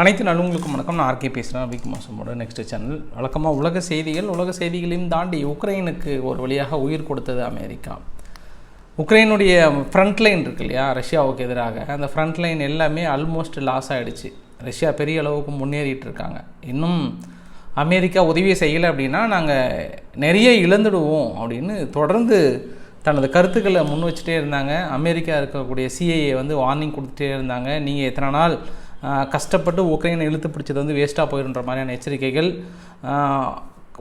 அனைத்து நல்லவங்களுக்கும் வணக்கம். நான் ஆர்கே பேசுகிறேன் விக் மாசமோட நெக்ஸ்ட் சேனல் வழக்கமாக உலக செய்திகள் உலக செய்திகளையும் தாண்டி உக்ரைனுக்கு ஒரு வழியாக உயிர் கொடுத்தது அமெரிக்கா. உக்ரைனுடைய ஃப்ரண்ட் லைன் இருக்கு இல்லையா? ரஷ்யாவுக்கு எதிராக. அந்த ஃப்ரண்ட்லைன் எல்லாமே ஆல்மோஸ்ட் லாஸ் ஆகிடுச்சு ரஷ்யா பெரிய அளவுக்கு முன்னேறிட்டு இருக்காங்க. இன்னும் அமெரிக்கா உதவி செய்யலை அப்படின்னா நாங்கள் நிறைய இழந்துடுவோம் அப்படின்னு தொடர்ந்து தனது கருத்துக்களை முன் வச்சுட்டே இருந்தாங்க. அமெரிக்கா இருக்கக்கூடிய சிஐஏ வந்து வார்னிங் கொடுத்துட்டே இருந்தாங்க. நீங்கள் எத்தனை நாள் கஷ்டப்பட்டு உக்ரைனை இழுத்து பிடிச்சது வந்து வேஸ்ட்டாக போயிடுன்ற மாதிரியான எச்சரிக்கைகள்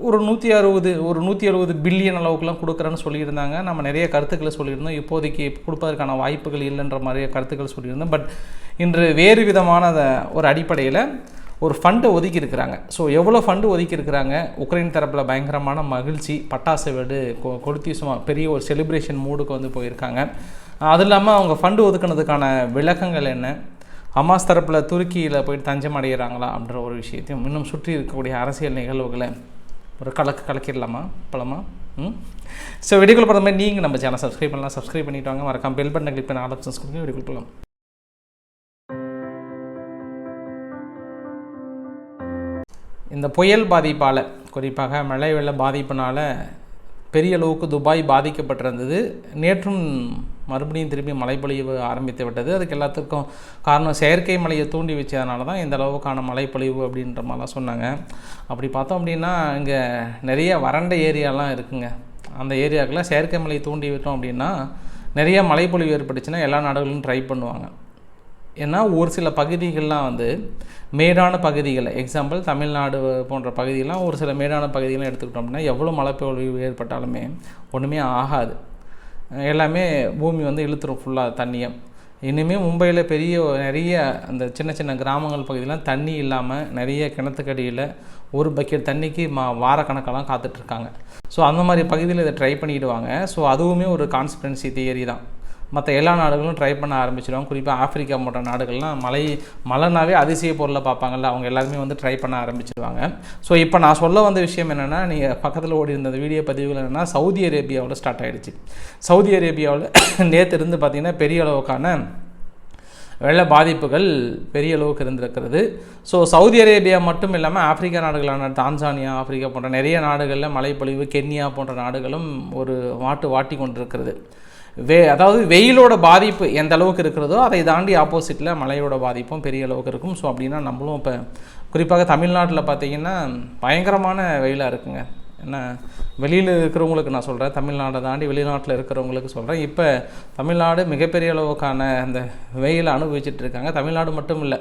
ஒரு நூற்றி அறுபது ஒரு நூற்றி அறுபது பில்லியன் அளவுக்குலாம் கொடுக்குறேன்னு சொல்லியிருந்தாங்க. நம்ம நிறைய கருத்துக்களை சொல்லியிருந்தோம். இப்போதைக்கு கொடுப்பதற்கான வாய்ப்புகள் இல்லைன்ற மாதிரி கருத்துக்கள் சொல்லியிருந்தோம். பட் இன்று வேறு விதமான ஒரு அடிப்படையில் ஒரு ஃபண்டை ஒதுக்கி இருக்கிறாங்க. ஸோ எவ்வளோ ஃபண்டு ஒதுக்கி இருக்கிறாங்க? உக்ரைன் தரப்பில் பயங்கரமான மகிழ்ச்சி பட்டாசு வெடு கொ கொளுத்தி சும்மா பெரிய ஒரு செலிப்ரேஷன் மூடுக்கு வந்து போயிருக்காங்க. அது இல்லாமல் அவங்க ஃபண்டு ஒதுக்குனதுக்கான விளக்கங்கள் என்ன? ஹமாஸ் தரப்பில் துருக்கியில் போயிட்டு தஞ்சம் அடைகிறாங்களா அப்படின்ற ஒரு விஷயத்தையும் இன்னும் சுற்றி இருக்கக்கூடிய அரசியல் நிகழ்வுகளை ஒரு கலக்கு கலக்கிடலாமா? பழமா? ம்? ஸோ வீடியோக்குள்ள பார்த்த மாதிரி நீங்கள் நம்ம சேனல் சப்ஸ்கிரைப் பண்ணலாம். சப்ஸ்கிரைப் பண்ணிட்டு வாங்க. மறக்காம பெல் பட்டனை கிளிக் பண்ணி ஆப்ஷன்ஸ் கொடுங்க. வீடியோக்குள்ள இந்த புயல் பாதிப்பால் குறிப்பாக மழை வெள்ள பாதிப்பினால் பெரிய அளவுக்கு துபாய் பாதிக்கப்பட்டிருந்தது. நேற்றும் மறுபடியும் திரும்பி மழைப்பொழிவு ஆரம்பித்து விட்டது. அதுக்கு எல்லாத்துக்கும் காரணம் செயற்கை மழையை தூண்டி வச்சதுனால தான் இந்த அளவுக்கான மழைப்பொழிவு அப்படின்ற மாதிரிலாம் சொன்னாங்க. அப்படி பார்த்தோம் அப்படின்னா இங்கே நிறைய வறண்ட ஏரியாலாம் இருக்குங்க. அந்த ஏரியாக்கெல்லாம் செயற்கை மழையை தூண்டி விட்டோம் அப்படின்னா நிறைய மழைப்பொழிவு ஏற்பட்டுச்சுன்னா எல்லா நாடுகளும் ட்ரை பண்ணுவாங்க. ஏன்னா ஒரு சில பகுதிகள்லாம் வந்து மேடான பகுதிகள் எக்ஸாம்பிள் தமிழ்நாடு போன்ற பகுதிகள்லாம் ஒரு சில மேடான பகுதிகள்லாம் எடுத்துக்கிட்டோம் அப்படின்னா எவ்வளோ மழைப்பொழிவு ஏற்பட்டாலுமே ஒன்றுமே ஆகாது. எல்லாமே பூமி வந்து இழுத்துரும் ஃபுல்லாக தண்ணியை. இனிமேல் மும்பையில் பெரிய நிறைய அந்த சின்ன சின்ன கிராமங்கள் பகுதியெலாம் தண்ணி இல்லாமல் நிறைய கிணத்துக்கடியில் ஒரு பக்கெட் தண்ணிக்கு மா வாரக்கணக்கெல்லாம் காத்துட்ருக்காங்க ஸோ அந்த மாதிரி பகுதியில் இதை ட்ரை பண்ணிவிடுவாங்க ஸோ அதுவுமே ஒரு கான்ஸ்பிரன்சி தியரி தான். மற்ற எல்லா நாடுகளும் ட்ரை பண்ண ஆரம்பிச்சிடுவாங்க குறிப்பாக ஆப்பிரிக்கா போன்ற நாடுகள்லாம் மலை மலைனாவே அதிசய பொருளை பார்ப்பாங்கல்ல அவங்க எல்லாருமே வந்து ட்ரை பண்ண ஆரம்பிச்சிடுவாங்க ஸோ இப்போ நான் சொல்ல வந்த விஷயம் என்னென்னா நீங்கள் பக்கத்தில் ஓடி இருந்த வீடியோ பதிவுகள் என்னென்னா சவுதி அரேபியாவில் ஸ்டார்ட் ஆகிடுச்சு சவுதி அரேபியாவில் நேற்று இருந்து பார்த்திங்கன்னா பெரிய அளவுக்கான வெள்ள பாதிப்புகள் பெரிய அளவுக்கு இருந்திருக்கிறது. ஸோ சவுதி அரேபியா மட்டும் இல்லாமல் ஆப்பிரிக்கா நாடுகளான தான்சானியா ஆப்பிரிக்கா போன்ற நிறைய நாடுகளில் மழைப்பொழிவு கென்யா போன்ற நாடுகளும் ஒரு வாட்டு வாட்டி கொண்டிருக்கிறது. வே அதாவது வெயிலோட பாதிப்பு எந்த அளவுக்கு இருக்கிறதோ அதை தாண்டி ஆப்போசிட்டில் மழையோட பாதிப்பும் பெரிய அளவுக்கு இருக்கும். ஸோ அப்படின்னா நம்மளும் இப்போ குறிப்பாக தமிழ்நாட்டில் பார்த்தீங்கன்னா பயங்கரமான வெயிலாக இருக்குங்க. என்ன வெளியில் இருக்கிறவங்களுக்கு நான் சொல்கிறேன் தமிழ்நாட்டை தாண்டி வெளிநாட்டில் இருக்கிறவங்களுக்கு சொல்கிறேன் இப்போ தமிழ்நாடு மிகப்பெரிய அளவுக்கான அந்த வெயிலை அனுபவிச்சுட்டு இருக்காங்க. தமிழ்நாடு மட்டும் இல்லை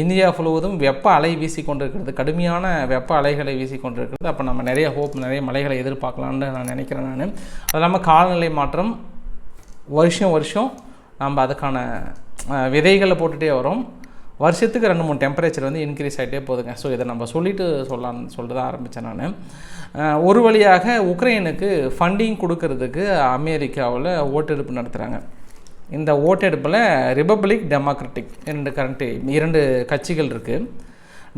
இந்தியா முழுவதும் வெப்ப அலை வீசி கொண்டிருக்கிறது. கடுமையான வெப்ப அலைகளை வீசி கொண்டிருக்கிறது. அப்போ நம்ம நிறைய ஹோப் நிறைய மலைகளை எதிர்பார்க்கலான்னு நான் நினைக்கிறேன் நான். அது இல்லாமல் காலநிலை மாற்றம் வருஷம் வருஷம் நம்ம அதுக்கான விதைகளை போட்டுகிட்டே வரோம். வருஷத்துக்கு ரெண்டு மூணு டெம்பரேச்சர் வந்து இன்க்ரீஸ் ஆகிட்டே போகுதுங்க. ஸோ இதை நம்ம சொல்லிட்டு சொல்லலாம்னு சொல்லிட்டு தான் ஆரம்பித்தேன் நான். ஒரு வழியாக உக்ரைனுக்கு ஃபண்டிங் கொடுக்கறதுக்கு அமெரிக்காவில் ஓட்டெடுப்பு நடத்துகிறாங்க இந்த ஓட்டெடுப்பில் ரிபப்ளிக் டெமோக்ராட்டிக் இரண்டு கரண்ட்டு இரண்டு கட்சிகள் இருக்குது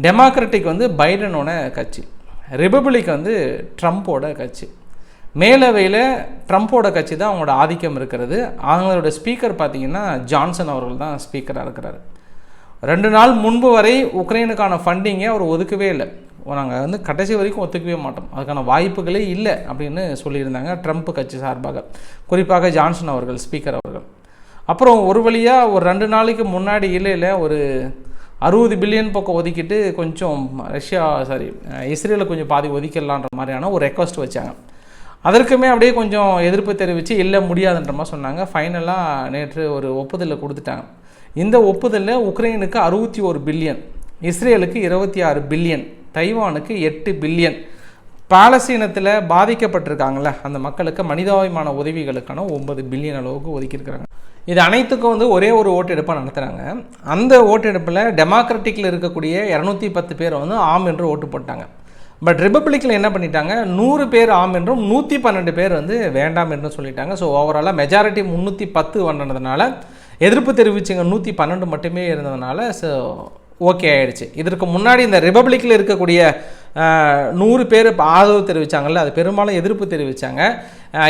டெமோக்ராட்டிக் வந்து பைடனோட கட்சி. ரிப்பப்ளிக் வந்து ட்ரம்ப்போட கட்சி. மேலவையில் ட்ரம்ப்போட கட்சி தான் அவங்களோட ஆதிக்கம் இருக்கிறது. அவங்களோட ஸ்பீக்கர் பார்த்தீங்கன்னா ஜான்சன் அவர்கள் தான் ஸ்பீக்கராக இருக்கிறார். ரெண்டு நாள் முன்பு வரை உக்ரைனுக்கான ஃபண்டிங்கை அவர் ஒதுக்கவே இல்லை. நாங்கள் வந்து கடைசி வரைக்கும் ஒத்துக்கவே மாட்டோம். அதுக்கான வாய்ப்புகளே இல்லை அப்படின்னு சொல்லியிருந்தாங்க ட்ரம்ப் கட்சி சார்பாக. குறிப்பாக ஜான்சன் அவர்கள் ஸ்பீக்கர் அவர்கள். அப்புறம் ஒரு வழியாக ஒரு ரெண்டு நாளைக்கு முன்னாடி இல்லை இல்லை ஒரு அறுபது பில்லியன் பக்கம் ஒதுக்கிட்டு கொஞ்சம் ரஷ்யா சாரி இஸ்ரேலை கொஞ்சம் பாதி ஒதுக்கிடலான்ற மாதிரியான ஒரு ரெக்வஸ்ட் வச்சாங்க. அதற்குமே அப்படியே கொஞ்சம் எதிர்ப்பு தெரிவித்து இல்லை முடியாதுன்ற மாதிரி சொன்னாங்க. ஃபைனலாக நேற்று ஒரு ஒப்புதலை கொடுத்துட்டாங்க. இந்த ஒப்புதலில் உக்ரைனுக்கு அறுபத்தி ஒரு பில்லியன் இஸ்ரேலுக்கு இருபத்தி ஆறு பில்லியன் தைவானுக்கு எட்டு பில்லியன் பாலஸ்தீனத்தில் பாதிக்கப்பட்டிருக்காங்கள அந்த மக்களுக்கு மனிதாபிமான உதவிகளுக்கான ஒன்பது பில்லியன் அளவுக்கு ஒதுக்கியிருக்கிறாங்க. இது அனைத்துக்கும் வந்து ஒரே ஒரு ஓட்டெடுப்பாக நடத்துகிறாங்க அந்த ஓட்டெடுப்பில் டெமோக்ராட்டிக்கில் இருக்கக்கூடிய இரநூத்தி பத்து பேர் வந்து ஆம் என்று ஓட்டு போட்டாங்க. பட் ரிப்பப்ளிக்கில் என்ன பண்ணிட்டாங்க? நூறு பேர் ஆம் என்றும் நூற்றி பன்னெண்டு பேர் வந்து வேண்டாம் என்றும் சொல்லிட்டாங்க. ஸோ ஓவராலாக மெஜாரிட்டி முந்நூற்றி பத்து வந்ததுனால எதிர்ப்பு தெரிவிச்சுங்க நூற்றி பன்னெண்டு மட்டுமே இருந்ததுனால ஸோ ஓகே ஆயிடுச்சு. இதற்கு முன்னாடி இந்த ரிப்பப்ளிக்கில் இருக்கக்கூடிய நூறு பேர் ஆதரவு தெரிவித்தாங்கல்ல அது பெரும்பாலும் எதிர்ப்பு தெரிவித்தாங்க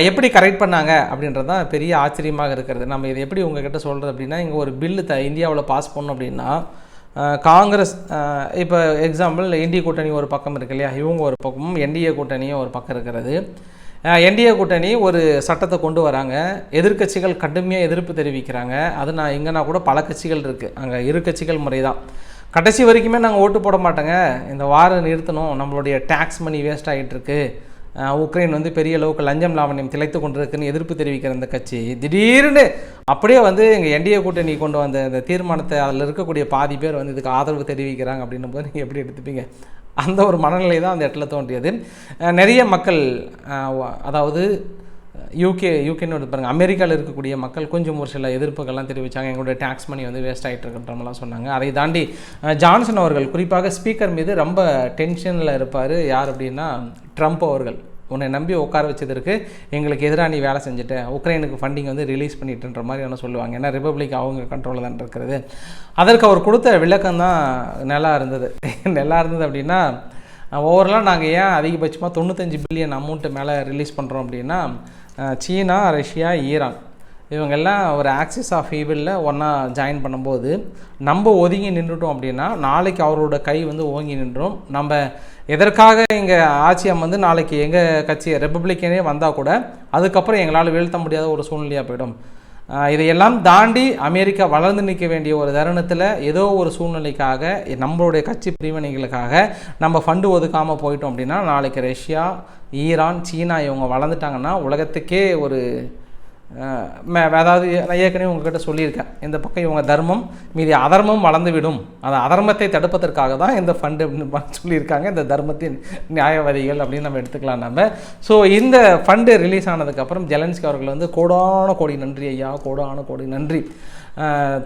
எப்படி கரெக்ட் பண்ணாங்க அப்படின்றது தான் பெரிய ஆச்சரியமாக இருக்கிறது. நம்ம இதை எப்படி உங்ககிட்ட சொல்கிறது அப்படின்னா இங்கே ஒரு பில்லு த இந்தியாவில் பாஸ் பண்ணோம் அப்படின்னா காங்கிரஸ் இப்போ எக்ஸாம்பிள் இந்திய கூட்டணி ஒரு பக்கம் இருக்கு இல்லையா? இவங்க ஒரு பக்கமும் என்டிஏ கூட்டணியும் ஒரு பக்கம் இருக்கிறது. என்டிஏ கூட்டணி ஒரு சட்டத்தை கொண்டு வராங்க. எதிர்க்கட்சிகள் கடுமையாக எதிர்ப்பு தெரிவிக்கிறாங்க. அது நான் எங்கன்னா கூட பல கட்சிகள் இருக்குது அங்கே இரு கட்சிகள் முறை தான் கடைசி வரைக்குமே நாங்கள் ஓட்டு போட மாட்டோங்க. இந்த வாரம் நிறுத்தணும். நம்மளுடைய டேக்ஸ் மணி வேஸ்ட் ஆகிட்டுருக்கு உக்ரைன் வந்து பெரிய அளவுக்கு லஞ்சம் லாவண்யம் திளைத்து கொண்டிருக்குன்னு எதிர்ப்பு தெரிவிக்கிற அந்த கட்சி. திடீர்னு அப்படியே வந்து எங்கள் என்டிஏ கூட்டணி கொண்டு வந்த அந்த தீர்மானத்தை அதில் இருக்கக்கூடிய பாதி பேர் வந்து இதுக்கு ஆதரவு தெரிவிக்கிறாங்க அப்படின்னும் போது நீங்கள் எப்படி எடுத்துப்பீங்க? அந்த ஒரு மனநிலை தான் அந்த இடத்துல தோன்றியது. நிறைய மக்கள் அதாவது யூகே யூகேன்னு ஒரு பாருங்கள் அமெரிக்காவில் இருக்கக்கூடிய மக்கள் கொஞ்சம் ஒரு சில எதிர்ப்புகள்லாம் தெரிவித்தாங்க எங்களுடைய டேக்ஸ் மணி வந்து வேஸ்ட் ஆகிட்டு இருக்குன்றமெல்லாம் சொன்னாங்க. அதை தாண்டி ஜான்சன் அவர்கள் குறிப்பாக ஸ்பீக்கர் மீது ரொம்ப டென்ஷனில் இருப்பார். யார் அப்படின்னா ட்ரம்ப் அவர்கள். உன்னை நம்பி உட்கார வச்சதற்கு எங்களுக்கு எதிராக நீ வேலை செஞ்சுட்ட. உக்ரைனுக்கு ஃபண்டிங் வந்து ரிலீஸ் பண்ணிட்டுன்ற மாதிரி என்ன சொல்லுவாங்க. ஏன்னா ரிப்பப்ளிக் அவங்க கண்ட்ரோலில் தான் இருக்கிறது. அதற்கு அவர் கொடுத்த விளக்கம் தான் நல்லா இருந்தது. நல்லா இருந்தது அப்படின்னா ஓவரலாக நாங்கள் ஏன் அதிகபட்சமாக தொண்ணூத்தஞ்சு பில்லியன் அமௌண்ட்டு மேலே ரிலீஸ் பண்ணுறோம் அப்படின்னா சீனா ரஷ்யா ஈரான். இவங்கெல்லாம் ஒரு ஆக்சிஸ் ஆஃப் ஈவிலில் ஒன்றா ஜாயின் பண்ணும்போது நம்ம ஒதுங்கி நின்றுட்டோம் அப்படின்னா நாளைக்கு அவரோட கை வந்து ஓங்கி நின்றோம். நம்ம எதற்காக இங்கே ஆட்சி அமர்ந்து நாளைக்கு எங்கள் கட்சி ரிப்பப்ளிக்கனே வந்தால் கூட அதுக்கப்புறம் எங்களால் வீழ்த்த முடியாத ஒரு சூழ்நிலையாக போயிடும். இதையெல்லாம் தாண்டி அமெரிக்கா வளர்ந்து நிற்க வேண்டிய ஒரு தருணத்தில் ஏதோ ஒரு சூழ்நிலைக்காக நம்மளுடைய கட்சி பிரிவினைகளுக்காக நம்ம ஃபண்டு ஒதுக்காமல் போயிட்டோம் அப்படின்னா நாளைக்கு ரஷ்யா ஈரான் சீனா இவங்க வளர்ந்துட்டாங்கன்னா உலகத்துக்கே ஒரு அதாவது நான் ஏற்கனவே உங்ககிட்ட சொல்லியிருக்கேன். இந்த பக்கம் இவங்க தர்மம் மீதி அதர்மம் வளர்ந்து விடும் அந்த அதர்மத்தை தடுப்பதற்காக தான் இந்த ஃபண்டு அப்படின்னு சொல்லியிருக்காங்க. இந்த தர்மத்தின் நியாயவாதிகள் அப்படின்னு நம்ம எடுத்துக்கலாம் நம்ம ஸோ இந்த ஃபண்டு ரிலீஸ் ஆனதுக்கப்புறம் ஜெலன்ஸ்கி அவர்கள் வந்து கோடான கோடி நன்றி ஐயா கோடான கோடி நன்றி.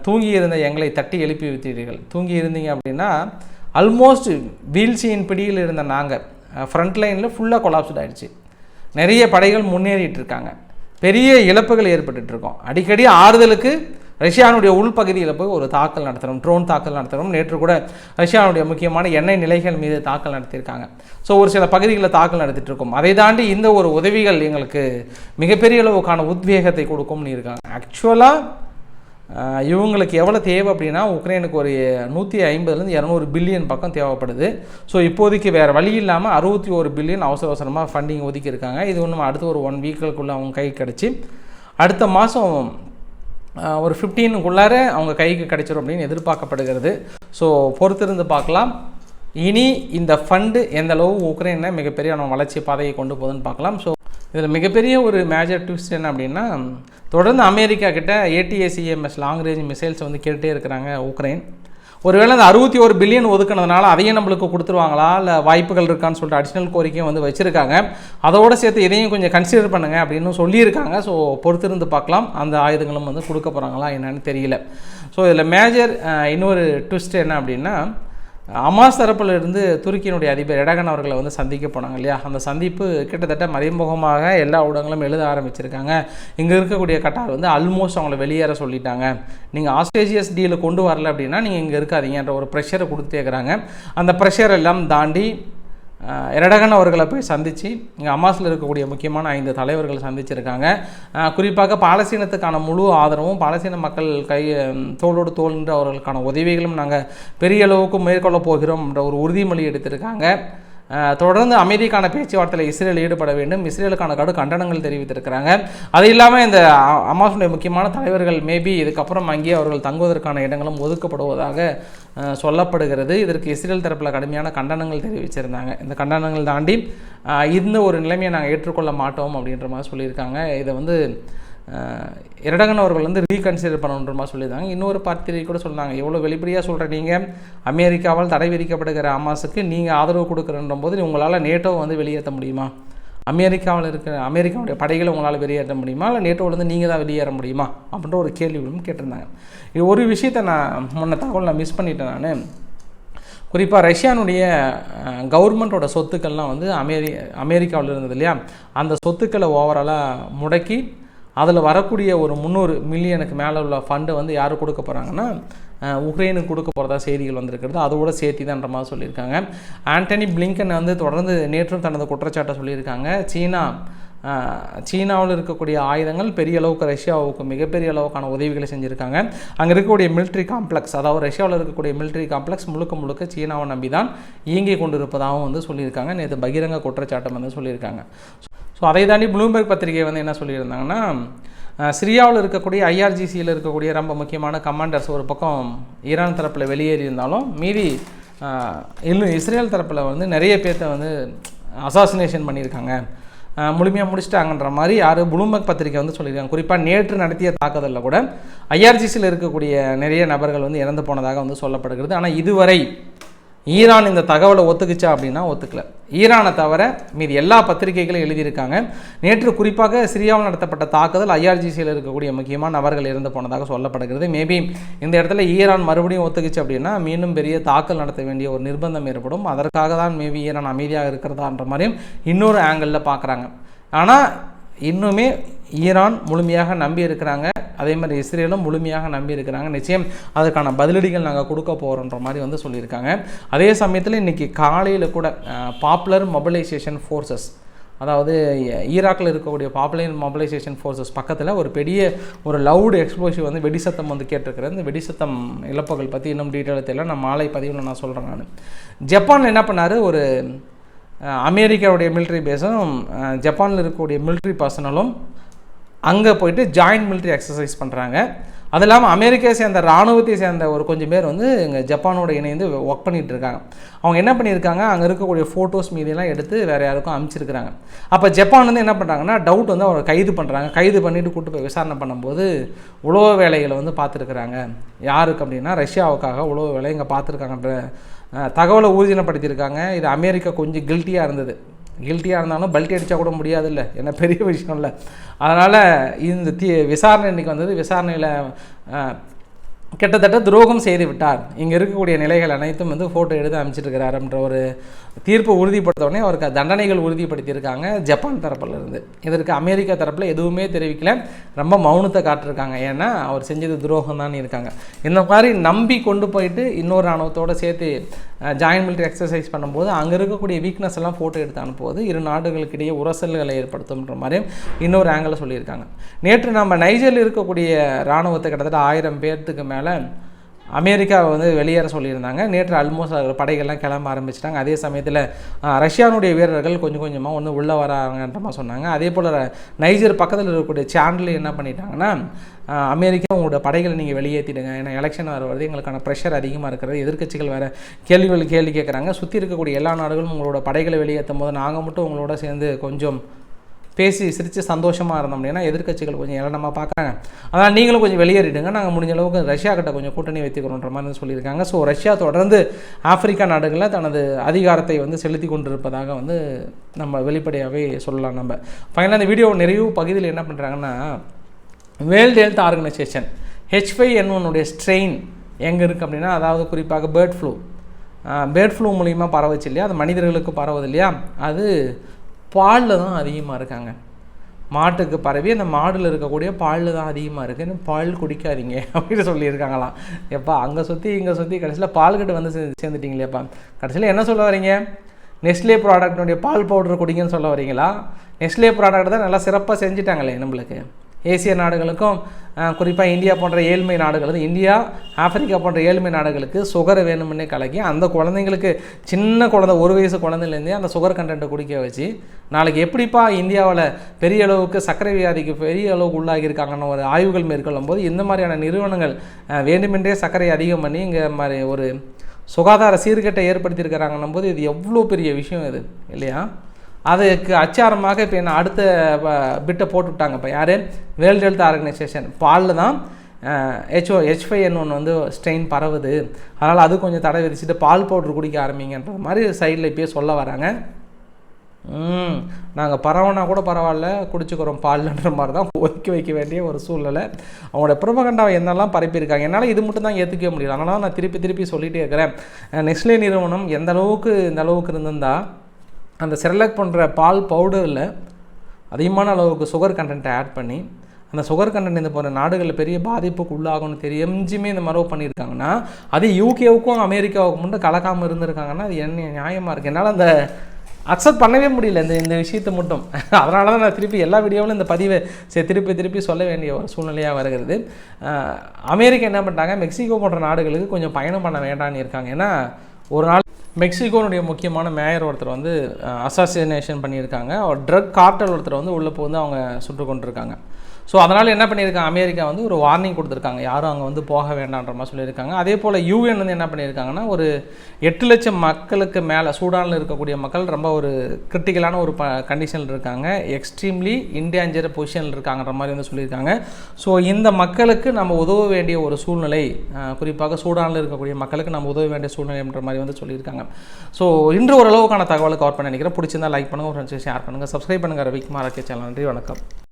தூங்கி இருந்த எங்களை தட்டி எழுப்பி வைத்தீர்கள். தூங்கி இருந்தீங்க அப்படின்னா ஆல்மோஸ்ட் வீழ்ச்சியின் பிடியில் இருந்த நாங்கள் ஃப்ரண்ட் லைனில் ஃபுல்லாக கொலாப்ஸ்ட் ஆகிடுச்சு நிறைய படைகள் முன்னேறிட்டு இருக்காங்க. பெரிய இழப்புகள் ஏற்பட்டுட்டு இருக்கோம் அடிக்கடி ஆறுதலுக்கு ரஷ்யானுடைய உள்பகுதியில் போய் ஒரு தாக்கல் நடத்துகிறோம் ட்ரோன் தாக்கல் நடத்துகிறோம் நேற்று கூட ரஷ்யானுடைய முக்கியமான எண்ணெய் நிலைகள் மீது தாக்கல் நடத்தியிருக்காங்க. ஸோ ஒரு சில பகுதிகளில் தாக்கல் நடத்திட்டு இருக்கோம் அதை தாண்டி இந்த ஒரு உதவிகள் எங்களுக்கு மிகப்பெரிய அளவுக்கான உத்வேகத்தை கொடுக்கும்னு இருக்காங்க. ஆக்சுவலாக இவங்களுக்கு எவ்வளோ தேவை அப்படின்னா உக்ரைனுக்கு ஒரு நூற்றி ஐம்பதுலேருந்து இரநூறு பில்லியன் பக்கம் தேவைப்படுது. ஸோ இப்போதைக்கு வேறு வழி இல்லாமல் அறுபத்தி ஒரு பில்லியன் அவசர அவசரமாக ஃபண்டிங் ஒதுக்கியிருக்காங்க இது ஒன்று அடுத்த ஒரு ஒன் வீக்குக்குள்ளே அவங்க கை கிடச்சி அடுத்த மாதம் ஒரு ஃபிஃப்டீனுக்குள்ளார அவங்க கைக்கு கிடைச்சிரும் அப்படின்னு எதிர்பார்க்கப்படுகிறது. ஸோ பொறுத்திருந்து பார்க்கலாம். இனி இந்த ஃபண்டு எந்தளவு உக்ரைனை மிகப்பெரிய வளர்ச்சி பாதையை கொண்டு போகுதுன்னு பார்க்கலாம். ஸோ இதில் மிகப்பெரிய ஒரு மேஜர் ட்விஸ்ட் என்ன அப்படின்னா தொடர்ந்து அமெரிக்கா கிட்ட ஏடிஎஸ்இஎம்எஸ் லாங் ரேஞ்ச் மிசைல்ஸ் வந்து கேட்டே இருக்கிறாங்க உக்ரைன். ஒருவேளை அந்த அறுபத்தி ஒரு பில்லியன் ஒதுக்குனதுனால அதையும் நம்மளுக்கு கொடுத்துருவாங்களா? இல்லை வாய்ப்புகள் இருக்கான்னு சொல்லிட்டு அடிஷ்னல் கோரிக்கையும் வந்து வச்சுருக்காங்க. அதோடு சேர்த்து இதையும் கொஞ்சம் கன்சிடர் பண்ணுங்கள் அப்படின்னு சொல்லியிருக்காங்க. ஸோ பொறுத்திருந்து பார்க்கலாம். அந்த ஆயுதங்களும் வந்து கொடுக்க போகிறாங்களா என்னன்னு தெரியல. ஸோ இதில் மேஜர் இன்னொரு ட்விஸ்ட் என்ன அப்படின்னா அமாஸ் தரப்பில் இருந்து துருக்கியினுடைய அதிபர் எடகன் அவர்களை வந்து சந்திக்க போனாங்க இல்லையா? அந்த சந்திப்பு கிட்டத்தட்ட மறைமுகமாக எல்லா ஊடகங்களும் எழுத ஆரம்பிச்சிருக்காங்க. இங்கே இருக்கக்கூடிய கட்டார் வந்து ஆல்மோஸ்ட் அவங்கள வெளியேற சொல்லிட்டாங்க. நீங்கள் ஆஸ்ட்ரேஜியஸ் டீலில் கொண்டு வரல அப்படின்னா நீங்கள் இங்கே இருக்காதீங்கன்ற ஒரு ப்ரெஷரை கொடுத்துருக்குறாங்க அந்த ப்ரெஷர் எல்லாம் தாண்டி எரடகன் அவர்களை போய் சந்தித்து இங்கே அமாஸில் இருக்கக்கூடிய முக்கியமான ஐந்து தலைவர்களை சந்திச்சிருக்காங்க. குறிப்பாக பாலஸ்தீனத்துக்கான முழு ஆதரவும் பாலஸ்தீன மக்கள் கை தோளோடு தோல் அவர்களுக்கான உதவிகளும் நாங்கள் பெரிய அளவுக்கு மேற்கொள்ள போகிறோம் என்ற ஒரு உறுதிமொழி எடுத்திருக்காங்க. தொடர்ந்து அமைதிக்கான பேச்சுவார்த்தையில் இஸ்ரேல் ஈடுபட வேண்டும். இஸ்ரேலுக்கான கடு கண்டனங்கள் தெரிவித்திருக்கிறாங்க. அது இல்லாமல் இந்த அமாசுடைய அமாஸுடைய முக்கியமான தலைவர்கள் மேபி இதுக்கப்புறம் அங்கேயே அவர்கள் தங்குவதற்கான இடங்களும் ஒதுக்கப்படுவதாக சொல்லப்படுகிறது. இதற்கு இஸ்ரேல் தரப்பில் கடுமையான கண்டனங்கள் தெரிவிச்சிருந்தாங்க. இந்த கண்டனங்கள் தாண்டி இந்த ஒரு நிலைமையை நாங்கள் ஏற்றுக்கொள்ள மாட்டோம் அப்படின்ற மாதிரி சொல்லியிருக்காங்க. இதை வந்து இரடகன் அவர்கள் வந்து ரீகன்சிடர் பண்ணணுன்றமா சொல்லியிருந்தாங்க. இன்னொரு பத்திரிகை கூட சொன்னாங்க. எவ்வளோ வெளிப்படையாக சொல்கிற நீங்கள் அமெரிக்காவால் தடை விதிக்கப்படுகிற அமாஸுக்கு நீங்கள் ஆதரவு கொடுக்குறன்ற போது உங்களால் நேட்டோ வந்து வெளியேற்ற முடியுமா? அமெரிக்காவில் இருக்கிற அமெரிக்காவுடைய படைகளை உங்களால் வெளியேற்ற முடியுமா? இல்லை நேட்டோவிலேருந்து நீங்கள் தான் வெளியேற முடியுமா? அப்படின்ற ஒரு கேள்விகளும் கேட்டிருந்தாங்க. இது ஒரு விஷயத்தை நான் முன்ன தகவல் நான் மிஸ் பண்ணிட்டேன் நான். குறிப்பாக ரஷ்யானுடைய கவர்மெண்ட்டோட சொத்துக்கள்லாம் வந்து அமெரி அமெரிக்காவில் இருந்தது இல்லையா? அந்த சொத்துக்களை ஓவராலாக முடக்கி அதில் வரக்கூடிய ஒரு முந்நூறு மில்லியனுக்கு மேலே உள்ள ஃபண்டை வந்து யார் கொடுக்க போகிறாங்கன்னா உக்ரைனுக்கு கொடுக்க போகிறதா செய்திகள் வந்திருக்கிறது. அதோட சேர்த்தி தான்ற மாதிரி சொல்லியிருக்காங்க. ஆண்டனி பிளிங்கன் வந்து தொடர்ந்து நேற்றும் தனது குற்றச்சாட்டை சொல்லியிருக்காங்க. சீனா சீனாவில் இருக்கக்கூடிய ஆயுதங்கள் பெரிய அளவுக்கு ரஷ்யாவுக்கு மிகப்பெரிய அளவுக்கான உதவிகளை செஞ்சுருக்காங்க. அங்கே இருக்கக்கூடிய மிலிட்ரி காம்ப்ளெக்ஸ் அதாவது ரஷ்யாவில் இருக்கக்கூடிய மிலிட்ரி காம்ப்ளெக்ஸ் முழுக்க முழுக்க சீனாவை நம்பி தான் இயங்கி கொண்டிருப்பதாகவும் வந்து சொல்லியிருக்காங்க. நேற்று பகிரங்க குற்றச்சாட்டம் வந்து சொல்லியிருக்காங்க. ஸோ அதை தாண்டி ப்ளூம்பெர்க் பத்திரிகை வந்து என்ன சொல்லியிருந்தாங்கன்னா சிரியாவில் இருக்கக்கூடிய ஐஆர்ஜிசியில் இருக்கக்கூடிய ரொம்ப முக்கியமான கமாண்டர்ஸ் ஒரு பக்கம் ஈரான் தரப்பில் வெளியேறி இருந்தாலும் மீதி இன்னும் இஸ்ரேல் தரப்பில் வந்து நிறைய பேர்த்த வந்து அசாசினேஷன் பண்ணியிருக்காங்க. முழுமையாக முடிச்சிட்டாங்கன்ற மாதிரி யார் புளூம்பர்க் பத்திரிக்கை வந்து சொல்லியிருக்காங்க. குறிப்பாக நேற்று நடத்திய தாக்குதலில் கூட ஐஆர்ஜிசியில் இருக்கக்கூடிய நிறைய நபர்கள் வந்து இறந்து போனதாக வந்து சொல்லப்படுகிறது. ஆனால் இதுவரை ஈரான் இந்த தகவலை ஒத்துக்குச்சா அப்படின்னா ஒத்துக்கல. ஈரானை தவிர மீது எல்லா பத்திரிகைகளும் எழுதியிருக்காங்க. நேற்று குறிப்பாக சிரியாவில் நடத்தப்பட்ட தாக்குதல் ஐஆர்ஜிசியில் இருக்கக்கூடிய முக்கியமான நபர்கள் இறந்து போனதாக சொல்லப்படுகிறது. மேபி இந்த இடத்துல ஈரான் மறுபடியும் ஒத்துக்குச்சு அப்படின்னா மீண்டும் பெரிய தாக்கல் நடத்த வேண்டிய ஒரு நிர்பந்தம் ஏற்படும். அதற்காக தான் மேபி ஈரான் அமைதியாக இருக்கிறதான்ற மாதிரியும் இன்னொரு ஆங்கிளில் பார்க்குறாங்க. ஆனால் இன்னுமே ஈரான் முழுமையாக நம்பி இருக்கிறாங்க. அதே மாதிரி இஸ்ரேலும் முழுமையாக நம்பி இருக்கிறாங்க. நிச்சயம் அதற்கான பதிலடிகள் நாங்கள் கொடுக்க போகிறோன்ற மாதிரி வந்து சொல்லியிருக்காங்க. அதே சமயத்தில் இன்றைக்கி காலையில் கூட பாப்புலர் மொபைலைசேஷன் ஃபோர்ஸஸ் அதாவது ஈராக்கில் இருக்கக்கூடிய பாப்புலர் மொபைலைசேஷன் ஃபோர்ஸஸ் பக்கத்தில் ஒரு பெரிய ஒரு லவுடு எக்ஸ்ப்ளோசிவ் வந்து வெடிசத்தம் வந்து கேட்டிருக்கிறேன் இந்த வெடிசத்தம் இழப்புகள் பற்றி இன்னும் டீட்டெயில் தெரியல. நான் மாலை பதிவில் நான் சொல்கிறேன் நான். ஜப்பானில் என்ன பண்ணார்? ஒரு அமெரிக்காவுடைய மிலிட்ரி பேஸும் ஜப்பானில் இருக்கக்கூடிய மிலிட்ரி பர்சனலும் அங்கே போயிட்டு ஜாயின்ட் மிலிட்ரி எக்ஸசைஸ் பண்ணுறாங்க அது இல்லாமல் அமெரிக்கா சேர்ந்த இராணுவத்தை சேர்ந்த ஒரு கொஞ்சம் பேர் வந்து இங்கே ஜப்பானோட இணைந்து ஒர்க் பண்ணிகிட்டு இருக்காங்க. அவங்க என்ன பண்ணியிருக்காங்க? அங்கே இருக்கக்கூடிய ஃபோட்டோஸ் மீதியெல்லாம் எடுத்து வேறு யாருக்கும் அனுப்பிச்சிருக்கிறாங்க அப்போ ஜப்பான் வந்து என்ன பண்ணுறாங்கன்னா டவுட் வந்து அவரை கைது பண்ணுறாங்க கைது பண்ணிவிட்டு கூட்டு போய் விசாரணை பண்ணும்போது உழவு வேலைகளை வந்து பார்த்துருக்குறாங்க. யாருக்கு அப்படின்னா ரஷ்யாவுக்காக உழவு வேலை இங்கே பார்த்துருக்காங்கன்ற தகவலை ஊர்ஜினப்படுத்தியிருக்காங்க இது அமெரிக்கா கொஞ்சம் கில்ட்டியாக இருந்தது. கில்ட்டியாக இருந்தாலும் பல்ட்டி அடித்தா கூட முடியாது இல்லை என்ன பெரிய விஷயம் இல்லை அதனால் இந்த தீ விசாரணை இன்றைக்கி வந்தது. விசாரணையில் கிட்டத்தட்ட துரோகம் செய்து விட்டார். இங்கே இருக்கக்கூடிய நிலைகள் அனைத்தும் வந்து ஃபோட்டோ எடுத்து அமைச்சிருக்கிறாருன்ற ஒரு தீர்ப்பு உறுதிப்படுத்தவுடனே அவருக்கு தண்டனைகள் உறுதிப்படுத்தியிருக்காங்க ஜப்பான் தரப்பில் இருந்து இதற்கு அமெரிக்கா தரப்பில் எதுவுமே தெரிவிக்கல. ரொம்ப மௌனத்தை காட்டிருக்காங்க. ஏன்னா அவர் செஞ்சது துரோகம் தான் இருக்காங்க. இந்த மாதிரி நம்பி கொண்டு போயிட்டு இன்னொரு ராணுவத்தோடு சேர்த்து ஜாயின் மிலிட்ரி எக்ஸசைஸ் பண்ணும்போது அங்கே இருக்கக்கூடிய வீக்னஸ் எல்லாம் ஃபோட்டோ எடுத்து அனுப்புவது இரு நாடுகளுக்கு இடையே உரசல்களை ஏற்படுத்தும்ன்ற மாதிரியும் இன்னொரு ஆங்கிளில் சொல்லியிருக்காங்க. நேற்று நம்ம நைஜரில் இருக்கக்கூடிய இராணுவத்தை கிட்டத்தட்ட ஆயிரம் பேர்த்துக்கு மேலே அமெரிக்காவை வந்து வெளியேற சொல்லியிருந்தாங்க. நேற்று ஆல்மோஸ்ட் படைகள்லாம் கிளம்ப ஆரம்பிச்சிட்டாங்க. அதே சமயத்தில் ரஷ்யானுடைய வீரர்கள் கொஞ்சம் கொஞ்சமாக ஒன்று உள்ளே வராங்கன்ற மாதிரி சொன்னாங்க. அதே போல் நைஜர் பக்கத்தில் இருக்கக்கூடிய சேனலில் என்ன பண்ணிட்டாங்கன்னா அமெரிக்கா உங்களோட படைகளை நீங்கள் வெளியேற்றிடுங்க ஏன்னா எலெக்ஷன் வர வருது. எங்களுக்கான ப்ரெஷர் அதிகமாக இருக்கிறது. எதிர்கட்சிகள் வேறு கேள்விகள் கேள்வி கேட்குறாங்க சுற்றி இருக்கக்கூடிய எல்லா நாடுகளும் உங்களோட படைகளை வெளியேற்றும் போது நாங்கள் மட்டும் உங்களோட சேர்ந்து கொஞ்சம் பேசி சிரித்து சந்தோஷமாக இருந்தோம் அப்படின்னா எதிர்கட்சிகள் கொஞ்சம் ஏளனமாக பார்க்குறாங்க. அதனால் நீங்களும் கொஞ்சம் வெளியேறிடுங்க. நாங்கள் முடிஞ்ச அளவுக்கு ரஷ்யா கிட்ட கொஞ்சம் கூட்டணி வைத்துக்கிறோன்ற மாதிரி சொல்லியிருக்காங்க. ஸோ ரஷ்யா தொடர்ந்து ஆப்பிரிக்கா நாடுகளில் தனது அதிகாரத்தை வந்து செலுத்தி கொண்டிருப்பதாக வந்து நம்ம வெளிப்படையாகவே சொல்லலாம் நம்ம. ஃபைனலாக இந்த வீடியோ நிறைவு பகுதியில் என்ன பண்ணுறாங்கன்னா world health organisation H five N ஒன்னுடைய strain எங்கே இருக்குது அப்படின்னா அதாவது குறிப்பாக பேர்ட் ஃப்ளூ பேர்ட் ஃப்ளூ மூலிமா பரவச்சு இல்லையா? அது மனிதர்களுக்கு பரவது இல்லையா? அது பாலில் தான் அதிகமாக இருக்காங்க. மாட்டுக்கு பரவி அந்த மாடில் இருக்கக்கூடிய பாலில் தான் அதிகமாக இருக்குது பால் குடிக்காதீங்க அப்படின்னு சொல்லியிருக்காங்களாம். எப்பா அங்கே சுற்றி இங்கே சுற்றி கடைசியில் பால் கட்டு வந்து சேர்ந்துட்டிங்களேப்பா. கடைசியில் என்ன சொல்ல வரீங்க? நெஸ்லே ப்ராடக்டினுடைய பால் பவுடர் குடிங்கன்னு சொல்ல வரீங்களா? நெஸ்லே ப்ராடக்ட் தான் நல்லா சிறப்பாக செஞ்சுட்டாங்களே நம்மளுக்கு. ஏசிய நாடுகளுக்கும் குறிப்பாக இந்தியா போன்ற ஏழ்மை நாடுகள் இந்தியா ஆப்பிரிக்கா போன்ற ஏழ்மை நாடுகளுக்கு சுகர் வேணும்னே கலக்கி அந்த குழந்தைங்களுக்கு சின்ன குழந்தை ஒரு வயசு குழந்தைலேருந்தே அந்த சுகர் கண்டென்ட்டை குடிக்க வச்சு நாளைக்கு எப்படிப்பா இந்தியாவில் பெரிய அளவுக்கு சர்க்கரை வியாதிக்கு பெரிய அளவுக்கு உள்ளாகியிருக்காங்கன்னு ஒரு ஆய்வுகள் மேற்கொள்ளும் போது இந்த மாதிரியான நிறுவனங்கள் வேண்டுமென்றே சர்க்கரை அதிகம் பண்ணி இங்கே மாதிரி ஒரு சுகாதார சீர்கேட்டை ஏற்படுத்தியிருக்கிறாங்கன்னும் போது இது எவ்வளோ பெரிய விஷயம் இது இல்லையா? அதுக்கு அச்சாரமாக இப்போ என்ன அடுத்த பிட்டை போட்டு விட்டாங்க இப்போ யார்? World health organisation. பாலில் தான் ஹெச்ஓ ஹெச் ஃபைவ் என் ஒன்று வந்து ஸ்ட்ரெயின் பரவுது. அதனால் அது கொஞ்சம் தடை விரிச்சிட்டு பால் பவுட்ரு குடிக்க ஆரம்பிங்கன்ற மாதிரி சைடில் இப்போயே சொல்ல வராங்க. ம் நாங்கள் பரவனா கூட பரவாயில்ல குடிச்சுக்கிறோம் பால்ன்ற மாதிரி தான் ஒதுக்கி வைக்க வேண்டிய ஒரு சூழ்நிலை. அவங்களோட பிரபகண்டாவை என்னெல்லாம் பரப்பியிருக்காங்க? என்னால் இது மட்டும் தான் ஏற்றுக்க முடியல. அதனால் நான் திருப்பி திருப்பி சொல்லிகிட்டே இருக்கிறேன். நெஸ்லே நிறுவனம் எந்த அளவுக்கு இந்த அளவுக்கு இருந்திருந்தால் அந்த செரலாக் பண்ணுற பால் பவுடரில் அதிகமான அளவுக்கு சுகர் கண்டென்ட்டை ஆட் பண்ணி அந்த சுகர் கண்டென்ட் இந்த போன்ற நாடுகளில் பெரிய பாதிப்புக்கு உள்ளாகும்னு தெரிஞ்சுமே இந்த மரவு பண்ணியிருக்காங்கன்னா அது யூகேவுக்கும் அமெரிக்காவுக்கும் மட்டும் கலக்காமல் இருந்திருக்காங்கன்னா அது என்ன நியாயமாக இருக்குது என்னால் அந்த அக்செப்ட் பண்ணவே முடியல. இந்த இந்த விஷயத்தை மட்டும். அதனால தான் நான் திருப்பி எல்லா வீடியோவிலும் இந்த பதிவை சரி திருப்பி திருப்பி சொல்ல வேண்டிய ஒரு சூழ்நிலையாக வருகிறது. அமெரிக்கா என்ன பண்ணிட்டாங்க மெக்சிகோ போன்ற நாடுகளுக்கு கொஞ்சம் பயணம் பண்ண வேண்டாம்னு இருக்காங்க. ஏன்னா ஒரு நாள் மெக்சிகோனுடைய முக்கியமான மேயர் ஒருத்தர் வந்து அசாசினேஷன் பண்ணியிருக்காங்க. ஒரு ட்ரக் கார்டல் ஒருத்தர் வந்து உள்ளே வந்து அவங்க சுட்டு கொண்டிருக்காங்க. ஸோ அதனால் என்ன பண்ணியிருக்காங்க? அமெரிக்கா வந்து ஒரு வார்னிங் கொடுத்துருக்காங்க. யாரும் அங்கே வந்து போக வேண்டான்ற மாதிரி சொல்லியிருக்காங்க. அதே போல் யூஎன் வந்து என்ன பண்ணியிருக்காங்கன்னா ஒரு எட்டு லட்சம் மக்களுக்கு மேலே சூடானில் இருக்கக்கூடிய மக்கள் ரொம்ப ஒரு கிரிட்டிக்கலான ஒரு ப கண்டிஷனில் இருக்காங்க. எக்ஸ்ட்ரீம்லி இன்டேஞ்சர் பொசிஷனில் இருக்காங்கன்ற மாதிரி வந்து சொல்லியிருக்காங்க. ஸோ இந்த மக்களுக்கு நம்ம உதவ வேண்டிய ஒரு சூழ்நிலை குறிப்பாக சூடானில் இருக்கக்கூடிய மக்களுக்கு நம்ம உதவ வேண்டிய சூழ்நிலைன்ற மாதிரி வந்து சொல்லியிருக்காங்க. ஸோ இன்று ஓரளவுக்கான தகவலை கவர் பண்ண நினைக்கிறேன். பிடிச்சிருந்தா லைக் பண்ணுங்கள் ஒரு ஷேர் பண்ணுங்கள் சப்ஸ்கிரைப் பண்ணுங்கள் ரவிக்குமார் ஆர்கே சேனல் நன்றி வணக்கம்.